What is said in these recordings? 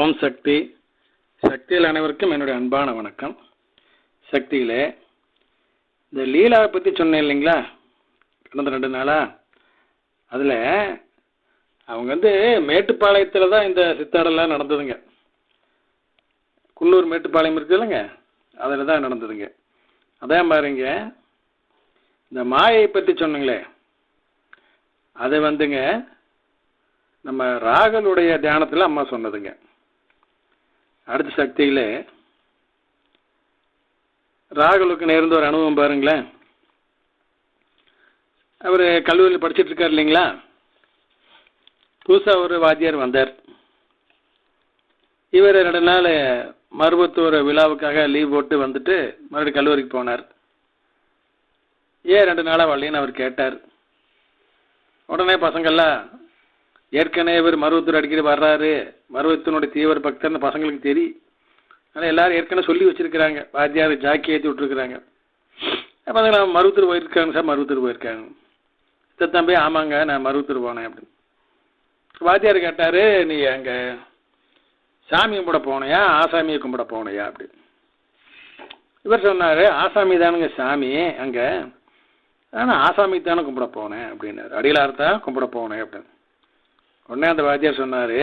ஓம் சக்தி. சக்தியில் அனைவருக்கும் என்னுடைய அன்பான வணக்கம். சக்தியிலே இந்த லீலாவை பற்றி சொன்னேன் இல்லைங்களா? கடந்த ரெண்டு நாளா. அதில் அவங்க வந்து மேட்டுப்பாளையத்தில் தான் இந்த சித்தாடெல்லாம் நடந்ததுங்க. குன்னூர் மேட்டுப்பாளையம் இருக்கு இல்லைங்க? அதில் தான் நடந்ததுங்க. அதே மாதிரிங்க இந்த மாயை பற்றி சொன்னீங்களே. அது வந்துங்க நம்ம ராகலுடைய தியானத்தில் அம்மா சொன்னதுங்க. அடுத்த சக்தியில் ராகுலுக்கு நேர்ந்த ஒரு அனுபவம் பாருங்களேன். அவர் கல்லூரியில் படிச்சுட்டு இருக்கார் இல்லைங்களா? புதுசாக ஒரு வாத்தியார் வந்தார். இவர் ரெண்டு நாள் மருவத்தூர் விழாவுக்காக லீவ் போட்டு வந்துட்டு மறுபடியும் கல்லூரிக்கு போனார். ஏன் ரெண்டு நாளாக வரலன்னு அவர் கேட்டார். உடனே பசங்கள்லாம் ஏற்கனவே இவர் மருவத்தூர் அடிக்கடி வர்றாரு. மருவத்தினுடைய தீவிர பக்தர்னு பசங்களுக்கு தெரியும் ஆனால் எல்லாரும் ஏற்கனவே சொல்லி வச்சிருக்கிறாங்க. வாத்தியார் ஜாக்கி ஏற்றி விட்டுருக்குறாங்க. அப்போ நான் மருவத்தூர் போயிருக்காங்க சார் மருவத்தூர் போயிருக்காங்க. சித்த தம்பி ஆமாங்க நான் மருவத்தூர் போனேன் அப்படின்னு. வாத்தியார் கேட்டார் நீ அங்கே சாமி கும்பிட போனையா ஆசாமியை கும்பிட போனையா அப்படி. இவர் சொன்னார் ஆசாமி தானுங்க சாமி அங்கே. ஆனால் ஆசாமி தானே கும்பிட போனேன் அப்படின்னாரு. அடியிலார் தான் கும்பிட போனேன் அப்படின்னு. உடனே அந்த வாத்தியார் சொன்னார்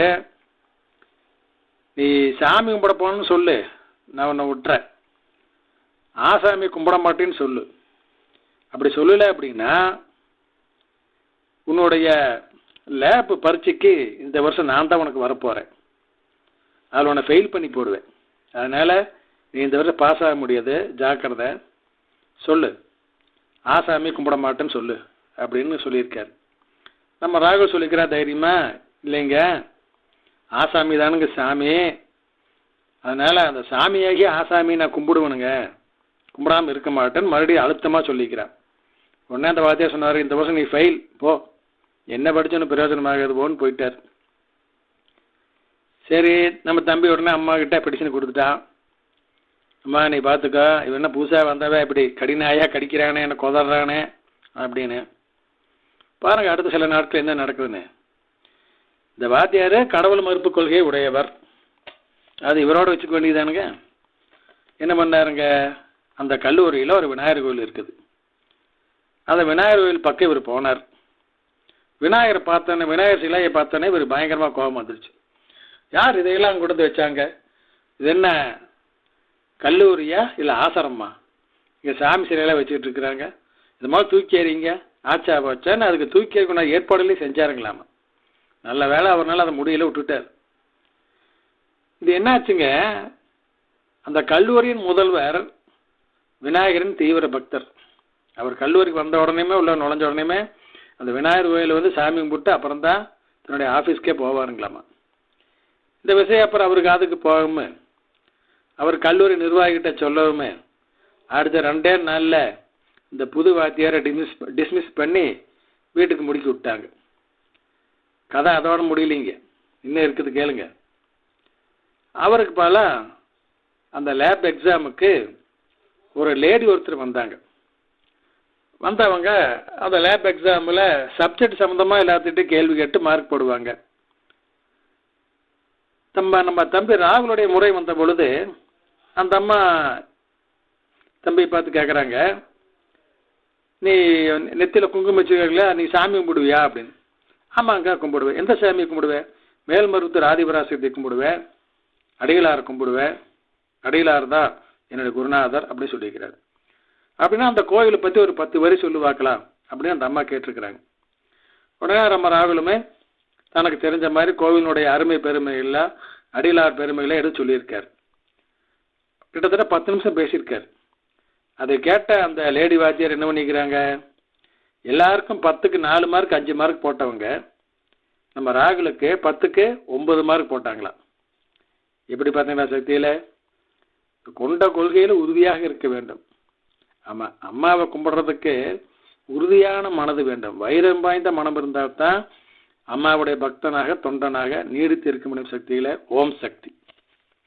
நீ சாமி கும்பிட போகணும்னு சொல்லு நான் உன்னை விட்டுறேன். ஆசாமி கும்பிட மாட்டேன்னு சொல்லு. அப்படி சொல்லலை அப்படின்னா உன்னுடைய லேப் பரீட்சைக்கு இந்த வருஷம் நான் தான் உனக்கு வரப்போகிறேன் அதில் உன்னை ஃபெயில் பண்ணி போடுவேன். அதனால் நீ இந்த வருஷம் பாஸ் ஆக முடியாது ஜாக்கிரதை. சொல்லு. ஆசாமி கும்பிட மாட்டேன்னு சொல்லு அப்படின்னு சொல்லியிருக்காரு. நம்ம ராகுல் சொல்லிக்கிறா தைரியமா? இல்லைங்க. ஆசாமி தானுங்க சாமி. அதனால் அந்த சாமியாகி ஆசாமி நான் கும்பிடுவனுங்க. கும்பிடாமல் இருக்க மாட்டேன்னு மறுபடியும் அழுத்தமாக சொல்லிக்கிறான் உடனே அந்த வாத்தியார் சொன்னார் இந்த வருஷம் நீ ஃபெயில் போ. என்ன படிச்சோன்னு பிரயோஜனமாகாது போன்னு போயிட்டார். சரி நம்ம தம்பி உடனே அம்மா கிட்ட பெடிஷன் கொடுத்துட்டான் அம்மா நீ பார்த்துக்கோ இவன் என்ன புதுசாக வந்தவ இப்படி கடினாயா கடிக்கிறானே என்ன கொதறானே அப்படின்னு. பாருங்க அடுத்த சில நாட்கள் என்ன நடக்குதுன்னு. இந்த வாத்தியார் கடவுள் மறுப்பு கொள்கையை உடையவர். அது இவரோட வச்சுக்க வேண்டியதானுங்க என்ன பண்ணாருங்க? அந்த கல்லூரியில் ஒரு விநாயகர் கோயில் இருக்குது. அந்த விநாயகர் கோயில் பக்கம் இவர் போனார். விநாயகரை பார்த்தோன்னே விநாயகர் சிலையை பார்த்தோன்னே இவர் பயங்கரமாக கோபம் வந்துருச்சு. யார் இதையெல்லாம் கொடுத்து வச்சாங்க? இது என்ன கல்லூரியா இல்லை ஆசிரமா? இங்கே சாமி சிலையெல்லாம் வச்சுக்கிட்டு இருக்கிறாங்க. இது மாதிரி தூக்கி எறிங்க. ஆச்சா போச்சான்னு அதுக்கு தூக்கி எறிக்கணும் ஏற்பாடுலேயும் செஞ்சாருங்களாமா. நல்ல வேலை அவர்னால அதை முடியல விட்டுட்டார். இது என்னாச்சுங்க? அந்த கல்லூரியின் முதல்வர் விநாயகரின் தீவிர பக்தர். அவர் கல்லூரிக்கு வந்த உடனேமே உள்ள நுழைஞ்ச உடனேமே அந்த விநாயகர் கோயில் வந்து சாமி கும்பிட்டு அப்புறம் தான் தன்னுடைய ஆஃபீஸ்க்கே போவாருங்களாமா. இந்த விஷயம் அப்புறம் அவருக்கு அதுக்கு போகாம அவர் கல்லூரி நிர்வாகிகிட்ட சொல்லவுமே அடுத்த ரெண்டே நாளில் இந்த புது வாத்தியாரை டிஸ்மிஸ் டிஸ்மிஸ் பண்ணி வீட்டுக்கு முடிக்க விட்டாங்க. கதை அதோட முடியலைங்க. இன்னும் இருக்குது கேளுங்க. அவருக்கு பல அந்த லேப் எக்ஸாமுக்கு ஒரு லேடி ஒருத்தர் வந்தாங்க. வந்தவங்க அந்த லேப் எக்ஸாமில் சப்ஜெக்ட் சம்மந்தமாக எல்லாத்துக்கிட்டையும் கேள்வி கேட்டு மார்க் போடுவாங்க. நம்ம நம்ம தம்பி ராகுலுடைய முறை வந்த பொழுது அந்த அம்மா தம்பி பார்த்து கேட்குறாங்க நீ நெத்தியில் குங்குமம் வச்சுக்கல நீ சாமி கும்பிடுவியா அப்படின்னு. ஆமாங்க கும்பிடுவேன். எந்த சாமியை கும்பிடுவேன்? மேல்மருவத்தூர் ஆதிபராசக்தி கும்பிடுவேன். அடிகளார் கும்பிடுவேன். அடிகளார் தான் என்னுடைய குருநாதர் அப்படின்னு சொல்லியிருக்கிறார். அப்படின்னா அந்த கோயிலை பற்றி ஒரு பத்து வரி சொல்லுவாக்கலாம் அப்படின்னு அந்த அம்மா கேட்டிருக்கிறாங்க. உடனே நம்ம ராகுலுமே தனக்கு தெரிஞ்ச மாதிரி கோவிலினுடைய அருமை பெருமைகள்லாம் அடிகளார் பெருமைகளை எடுத்து சொல்லியிருக்கார். கிட்டத்தட்ட பத்து நிமிஷம் பேசியிருக்கார். அதை கேட்ட அந்த லேடி வாத்தியார் என்ன பண்ணிக்கிறாங்க? எல்லாருக்கும் பத்துக்கு நாலு மார்க் அஞ்சு மார்க் போட்டவங்க நம்ம ராகுலுக்கு பத்துக்கு ஒன்பது மார்க் போட்டாங்களாம். எப்படி பார்த்தீங்களா சக்தியில்? கொண்ட கொள்கையில் உறுதியாக இருக்க வேண்டும். ஆமாம் அம்மாவை கும்பிடுறதுக்கு உறுதியான மனது வேண்டும். வைரம் வாய்ந்த மனம் இருந்தால் தான் அம்மாவுடைய பக்தனாக தொண்டனாக நீடித்து இருக்க முடியும் சக்தியில். ஓம் சக்தி.